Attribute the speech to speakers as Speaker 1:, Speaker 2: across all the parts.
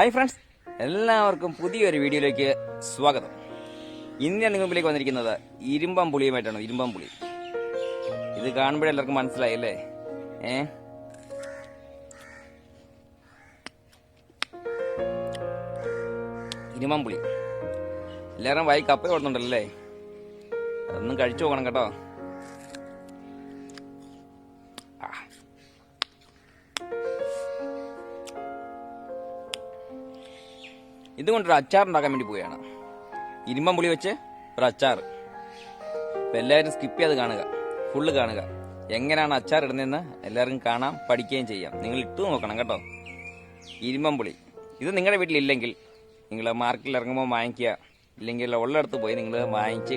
Speaker 1: Hi friends എല്ലാവർക്കും പുതിയൊരു വീഡിയോയിലേക്ക് സ്വാഗതം. ഇന്ന് ഞാൻ നിങ്ങളുടെ മുമ്പിലേക്ക് വന്നിരിക്കുന്നത് ഇരുമ്പം പുളിയുമായിട്ടാണ് ഇരുമ്പം പുളി. ഇത് കാണുമ്പോഴേ എല്ലാവർക്കും മനസ്സിലായി അല്ലേ? ഏ? ഇരുമ്പം പുളി. എല്ലാവരും വായി കപ്പ കൊടുത്തുണ്ടല്ലേ അതൊന്നും കഴിച്ചു നോക്കണം കേട്ടോ. ഇതുകൊണ്ടൊരു അച്ചാർ ഉണ്ടാക്കാൻ വേണ്ടി പോവുകയാണ്. ഇരുമ്പം പുളി വെച്ച് ഒരു അച്ചാർ. അപ്പം എല്ലാവരും സ്കിപ്പ് ചെയ്ത് കാണുക. ഫുള്ള് കാണുക. എങ്ങനെയാണ് അച്ചാർ ഇടുന്നതെന്ന് എല്ലാവർക്കും കാണാം പഠിക്കുകയും ചെയ്യാം. നിങ്ങൾ ഇട്ടു നോക്കണം കേട്ടോ. ഇരുമ്പം പുളി. ഇത് നിങ്ങളുടെ വീട്ടിലില്ലെങ്കിൽ നിങ്ങൾ മാർക്കറ്റിൽ ഇറങ്ങുമ്പോൾ വാങ്ങിക്കുക. ഇല്ലെങ്കിൽ ഉള്ളിടത്ത് പോയി നിങ്ങൾ വാങ്ങിച്ച്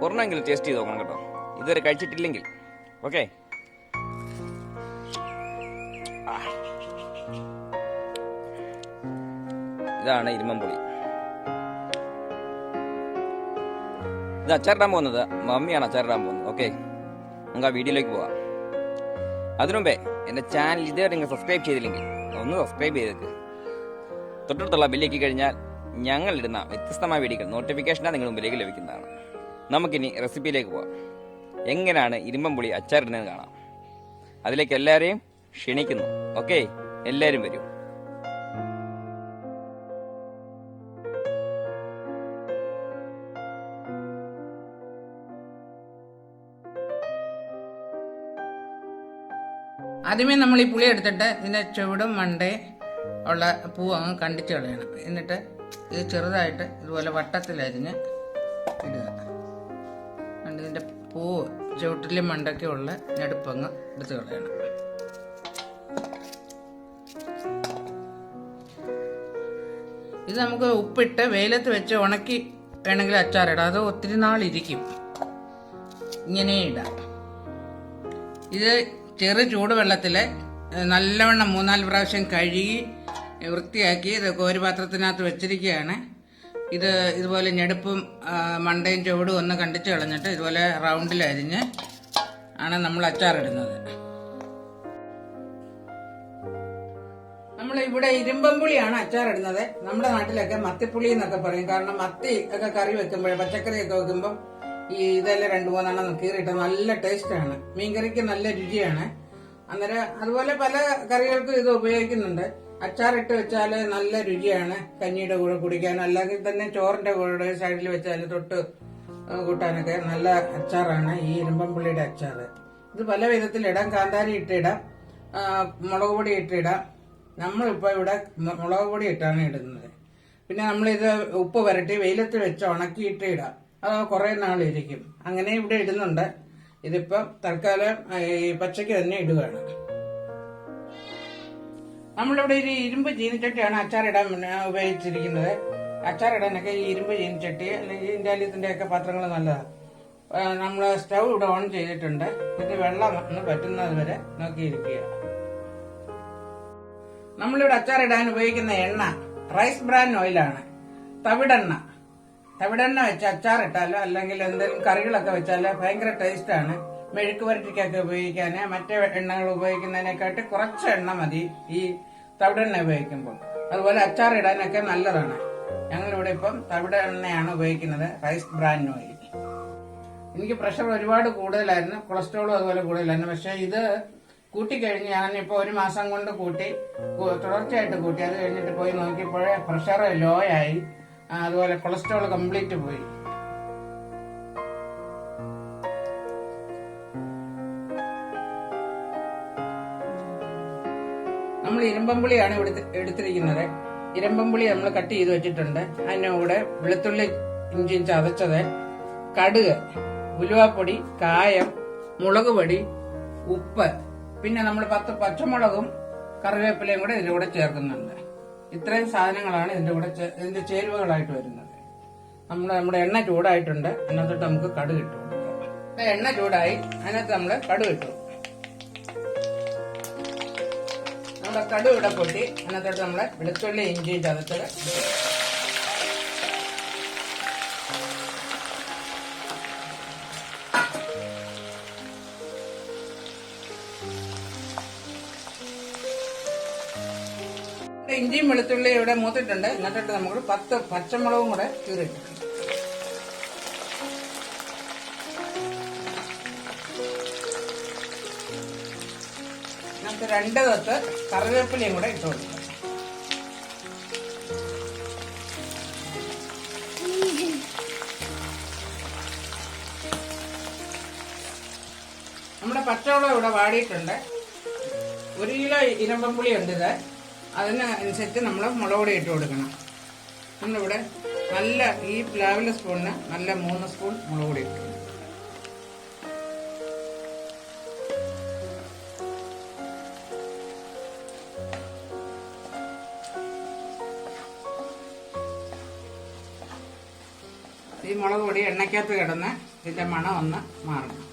Speaker 1: ഒരെണ്ണമെങ്കിലും ടേസ്റ്റ് ചെയ്ത് നോക്കണം കേട്ടോ. ഇതുവരെ കഴിച്ചിട്ടില്ലെങ്കിൽ. ഓക്കെ ഇതാണ് ഇരുമ്പുളി ഇത് അച്ചാറിടാൻ പോകുന്നത് മമ്മിയാണ് അച്ചാറിടാൻ പോകുന്നത്. ഓക്കെ നമുക്ക് ആ വീഡിയോയിലേക്ക് പോവാം അതിനുമുമ്പേ എന്റെ ചാനൽ ഇതുവരെ നിങ്ങൾ സബ്സ്ക്രൈബ് ചെയ്തില്ലെങ്കിൽ ഒന്ന് സബ്സ്ക്രൈബ് ചെയ്തേക്ക്. തൊട്ടടുത്തുള്ള ബില്ലേക്ക് കഴിഞ്ഞാൽ ഞങ്ങൾ ഇടുന്ന വ്യത്യസ്തമായ വീഡിയോകൾ നോട്ടിഫിക്കേഷനാണ് നിങ്ങൾ മുമ്പിലേക്ക് ലഭിക്കുന്നതാണ്. നമുക്കിനി റെസിപ്പിയിലേക്ക് പോവാം എങ്ങനെയാണ് ഇരുമ്പം പുളി അച്ചാറിടുന്നതെന്ന് കാണാം. അതിലേക്ക് എല്ലാവരെയും ക്ഷണിക്കുന്നു. ഓക്കെ എല്ലാവരും വരൂ.
Speaker 2: ആദ്യമേ നമ്മൾ ഈ പുളി എടുത്തിട്ട് ഇതിന്റെ ചുവടും മണ്ടേ ഉള്ള പൂ അങ്ങ് കണ്ടിച്ച് കളയണം. എന്നിട്ട് ഇത് ചെറുതായിട്ട് ഇതുപോലെ വട്ടത്തിലരിഞ്ഞ് ഇടുക. എന്നിട്ട് ഇതിന്റെ പൂവ് ചുവട്ടിലും മണ്ടൊക്കെ ഉള്ള ഞെടുപ്പങ്ങ് എടുത്ത് കളയണം. ഇത് നമുക്ക് ഉപ്പിട്ട് വെയിലത്ത് വെച്ച് ഉണക്കി വേണമെങ്കിൽ അച്ചാറിടാം. അത് ഒത്തിരി നാളിരിക്കും. ഇങ്ങനെ ഇടാം. ഇത് ചെറു ചൂടുവെള്ളത്തിൽ നല്ലവണ്ണം മൂന്നാൽ പ്രാവശ്യം കഴുകി വൃത്തിയാക്കി ഇത് കോരുപാത്രത്തിനകത്ത് വെച്ചിരിക്കുകയാണ്. ഇത് ഇതുപോലെ ഞെടുപ്പും മണ്ടയും ചുവടും ഒന്ന് കണ്ടിച്ച് കളഞ്ഞിട്ട് ഇതുപോലെ റൗണ്ടിൽ അരിഞ്ഞ് ആണ് നമ്മൾ അച്ചാറിടുന്നത്. നമ്മൾ ഇവിടെ ഇരുമ്പമ്പുളിയാണ് അച്ചാറിടുന്നത്. നമ്മുടെ നാട്ടിലൊക്കെ മത്തിപ്പുളി എന്നൊക്കെ പറയും. കാരണം മത്തി ഒക്കെ കറി വെക്കുമ്പോൾ പച്ചക്കറി ഒക്കെ വെക്കുമ്പോൾ ഈ ഇതെല്ലാം രണ്ടു മൂന്നെണ്ണം കീറിയിട്ട് നല്ല ടേസ്റ്റാണ്. മീൻകറിക്ക് നല്ല രുചിയാണ്. അന്നേരം അതുപോലെ പല കറികൾക്കും ഇത് ഉപയോഗിക്കുന്നുണ്ട്. അച്ചാറിട്ട് വെച്ചാൽ നല്ല രുചിയാണ്. കഞ്ഞിയുടെ കൂടെ കുടിക്കാൻ അല്ലെങ്കിൽ തന്നെ ചോറിന്റെ കൂടെ സൈഡിൽ വെച്ചാൽ തൊട്ട് കൂട്ടാനൊക്കെ നല്ല അച്ചാറാണ്. ഈ ഇരുമ്പമ്പുള്ളിയുടെ അച്ചാർ ഇത് പല വിധത്തിലിടാം കാന്താരി ഇട്ടിടാം. മുളക് പൊടി ഇട്ടിടാം. നമ്മളിപ്പോൾ ഇവിടെ മുളക് പൊടി ഇട്ടാണ് ഇടുന്നത്. പിന്നെ നമ്മളിത് ഉപ്പ് വരട്ടി വെയിലത്ത് വെച്ച് ഉണക്കിയിട്ട് ഇടാം. കുറേ നാളിരിക്കും. അങ്ങനെ ഇവിടെ ഇടുന്നുണ്ട്. ഇതിപ്പം തൽക്കാലം ഈ പച്ചയ്ക്ക് തന്നെ ഇടുകയാണ്. നമ്മളിവിടെ ഒരു ഇരുമ്പ് ചീനിച്ചട്ടിയാണ് അച്ചാറിടാൻ ഉപയോഗിച്ചിരിക്കുന്നത്. അച്ചാറിടാനൊക്കെ ഈ ഇരുമ്പ് ചീനിച്ചട്ടി അല്ലെങ്കിൽ ഇന്ത്യാലിയത്തിന്റെ ഒക്കെ പാത്രങ്ങൾ നല്ലതാണ്. നമ്മൾ സ്റ്റൗ ഇവിടെ ഓൺ ചെയ്തിട്ടുണ്ട്. ഇത് വെള്ളം ഒന്ന് പറ്റുന്നത് വരെ നോക്കിയിരിക്കുക. നമ്മളിവിടെ അച്ചാറിടാൻ ഉപയോഗിക്കുന്ന എണ്ണ റൈസ് ബ്രാൻ ഓയിലാണ്. തവിടെണ്ണ. തവിടെണ്ണ വെച്ച് അച്ചാറിട്ടാലോ അല്ലെങ്കിൽ എന്തെങ്കിലും കറികളൊക്കെ വെച്ചാലോ? ഭയങ്കര ടേസ്റ്റാണ് മെഴുക്ക് വരട്ടിക്കൊക്കെ ഉപയോഗിക്കാൻ മറ്റേ എണ്ണകൾ ഉപയോഗിക്കുന്നതിനെക്കാട്ടി കുറച്ച് എണ്ണ മതി ഈ തവിടെണ്ണ ഉപയോഗിക്കുമ്പോൾ. അതുപോലെ അച്ചാറിടാനൊക്കെ നല്ലതാണ്. ഞങ്ങളിവിടെ ഇപ്പം തവിട എണ്ണയാണ് ഉപയോഗിക്കുന്നത് റൈസ് ബ്രാൻഡ് ഓയിൽ എനിക്ക് പ്രഷർ ഒരുപാട് കൂടുതലായിരുന്നു കൊളസ്ട്രോളും അതുപോലെ കൂടുതലായിരുന്നു. പക്ഷെ ഇത് കൂട്ടിക്കഴിഞ്ഞ് ഞാനിപ്പോൾ ഒരു മാസം കൊണ്ട് കൂട്ടി തുടർച്ചയായിട്ട് കൂട്ടി അത് കഴിഞ്ഞിട്ട് പോയി നോക്കിയപ്പോഴേ പ്രഷർ ലോ ആയി. അതുപോലെ കൊളസ്ട്രോൾ കംപ്ലീറ്റ് പോയി. നമ്മൾ ഇരുമ്പമ്പുളിയാണ് ഇവിടെ എടുത്തിരിക്കുന്നത്. ഇരുമ്പമ്പുളി നമ്മൾ കട്ട് ചെയ്ത് വെച്ചിട്ടുണ്ട്. അതിന്റെ കൂടെ വെളുത്തുള്ളി ഇഞ്ചി ചതച്ചത് കടുക് ഉലുവാപ്പൊടി കായം മുളക് പൊടി ഉപ്പ്. പിന്നെ നമ്മൾ പത്ത് പച്ചമുളകും കറിവേപ്പിലയും കൂടെ ഇതിലൂടെ ചേർക്കുന്നുണ്ട്. ഇത്രയും സാധനങ്ങളാണ് ഇതിന്റെ കൂടെ ഇതിന്റെ ചേരുവകളായിട്ട് വരുന്നത്. നമ്മൾ നമ്മുടെ എണ്ണ ചൂടായിട്ടുണ്ട്. അതിനകത്തോട്ട് നമുക്ക് കടു കിട്ടും എണ്ണ ചൂടായി അതിനകത്ത് നമ്മൾ കടു ഇട്ടു നമ്മുടെ കടു ഇവിടെ പൊട്ടി. അതിനകത്തോട്ട് നമ്മുടെ വെളുത്തുള്ളി ഇഞ്ചിയും ചതച്ചത് ഇട്ടു. ഇവിടെ ഇഞ്ചിയും വെളുത്തുള്ളിയും ഇവിടെ മൂത്തിട്ടുണ്ട്. എന്നിട്ട് നമുക്ക് പത്ത് പച്ചമുളകും കൂടെ കീറിയിട്ടുണ്ട് നമുക്ക് രണ്ട് തൊട്ട് കറിവേപ്പിലയും കൂടെ ഇട്ട് കൊടുക്കാം. നമ്മുടെ പച്ചവളം ഇവിടെ വാടിയിട്ടുണ്ട്. ഒരു കിലോ ഇരമ്പമ്പുളി ഉണ്ട് ഇത്. അതിന് അനുസരിച്ച് നമ്മൾ മുളക് പൊടി ഇട്ട് കൊടുക്കണം. നമ്മളിവിടെ നല്ല ഈ പ്ലാവിലെ സ്പൂണിന് നല്ല മൂന്ന് സ്പൂൺ മുളക് പൊടി ഇട്ടു. ഈ മുളക് പൊടി എണ്ണയ്ക്കകത്ത് കിടന്ന് ഇതിന്റെ മണം ഒന്ന് മാറണം.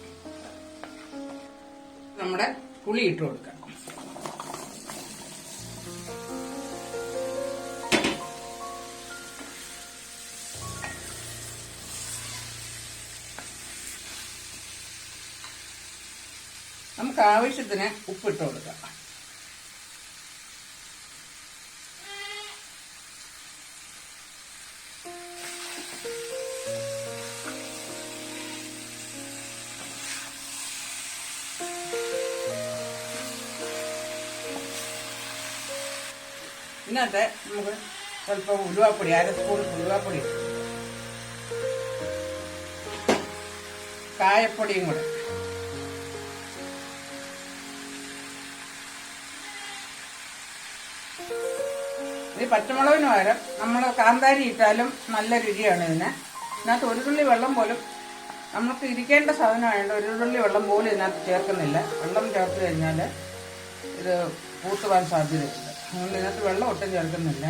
Speaker 2: നമ്മുടെ പുളി ഇട്ട് കൊടുക്കാം. നമുക്ക് ആവശ്യത്തിന് ഉപ്പിട്ട് കൊടുക്കാം. ഇന്നത്തെ നമുക്ക് സ്വല്പം ഉലുവാപ്പൊടി അര സ്പൂൺ ഉലുവാപ്പൊടി കായപ്പൊടിയും കൂടെ. ഈ പച്ചമുളകിന് പകരം നമ്മൾ കാന്താരി ഇട്ടാലും നല്ല രുചിയാണ് ഇതിന്. ഇതിനകത്ത് ഒരു തുള്ളി വെള്ളം പോലും നമുക്ക് ഇരിക്കേണ്ട സാധനമായതുകൊണ്ട് ഒരു തുള്ളി വെള്ളം പോലും ഇതിനകത്ത് ചേർക്കുന്നില്ല. വെള്ളം ചേർത്ത് കഴിഞ്ഞാൽ ഇത് പൂത്തുവാൻ സാധ്യതയുണ്ട്. അതുകൊണ്ട് ഇതിനകത്ത് വെള്ളം ഒട്ടും ചേർക്കുന്നില്ല.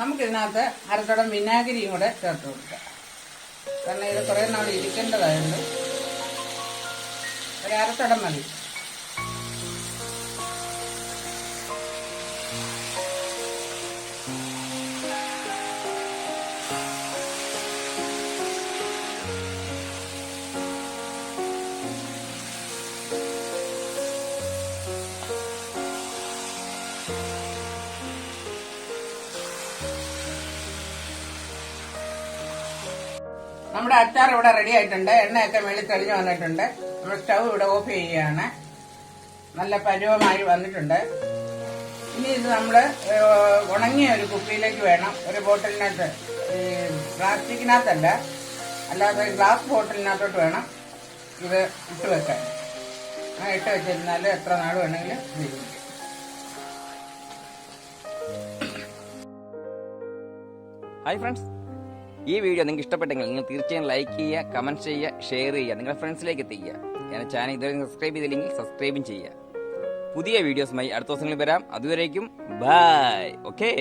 Speaker 2: നമുക്കിതിനകത്ത് അരത്തടം വിനാഗിരിയും കൂടെ ചേർത്ത് കൊടുക്കാം. കാരണം ഇത് കുറേ നാൾ ഇരിക്കേണ്ടതായതുകൊണ്ട് ഒരു അരത്തടം മതി. നമ്മുടെ അച്ചാർ ഇവിടെ റെഡി ആയിട്ടുണ്ട്. എണ്ണയൊക്കെ വെള്ളി തെളിഞ്ഞു വന്നിട്ടുണ്ട്. നമ്മൾ സ്റ്റൗ ഇവിടെ ഓഫ് ചെയ്യുകയാണ്. നല്ല പരുവമായി വന്നിട്ടുണ്ട്. ഇനി ഇത് നമ്മൾ ഉണങ്ങിയ ഒരു കുപ്പിയിലേക്ക് വേണം. ഒരു ബോട്ടിലിനകത്ത് ഈ പ്ലാസ്റ്റിക്കിനകത്തല്ല. അല്ലാതെ ഗ്ലാസ് ബോട്ടിലിനകത്തോട്ട് വേണം ഇത് ഇട്ട് വെക്കാൻ. ആ ഇട്ട് വെച്ചിരുന്നാൽ എത്ര നാൾ വേണമെങ്കിലും ഉപയോഗിക്കും
Speaker 1: ഹായ് ഫ്രണ്ട്സ് ഈ വീഡിയോ നിങ്ങൾക്ക് ഇഷ്ടപ്പെട്ടെങ്കിൽ നിങ്ങൾ തീർച്ചയായും ലൈക്ക് ചെയ്യുക കമന്റ് ചെയ്യുക ഷെയർ ചെയ്യുക നിങ്ങളുടെ ഫ്രണ്ട്സിലേക്ക് എത്തിക്കുക. എന്റെ ചാനൽ ഇതുവരെ സബ്സ്ക്രൈബ് ചെയ്തില്ലെങ്കിൽ സബ്സ്ക്രൈബും ചെയ്യുക. പുതിയ വീഡിയോസുമായി അടുത്ത ദിവസങ്ങളിൽ വരാം. അതുവരേക്കും ബൈ ഓക്കേ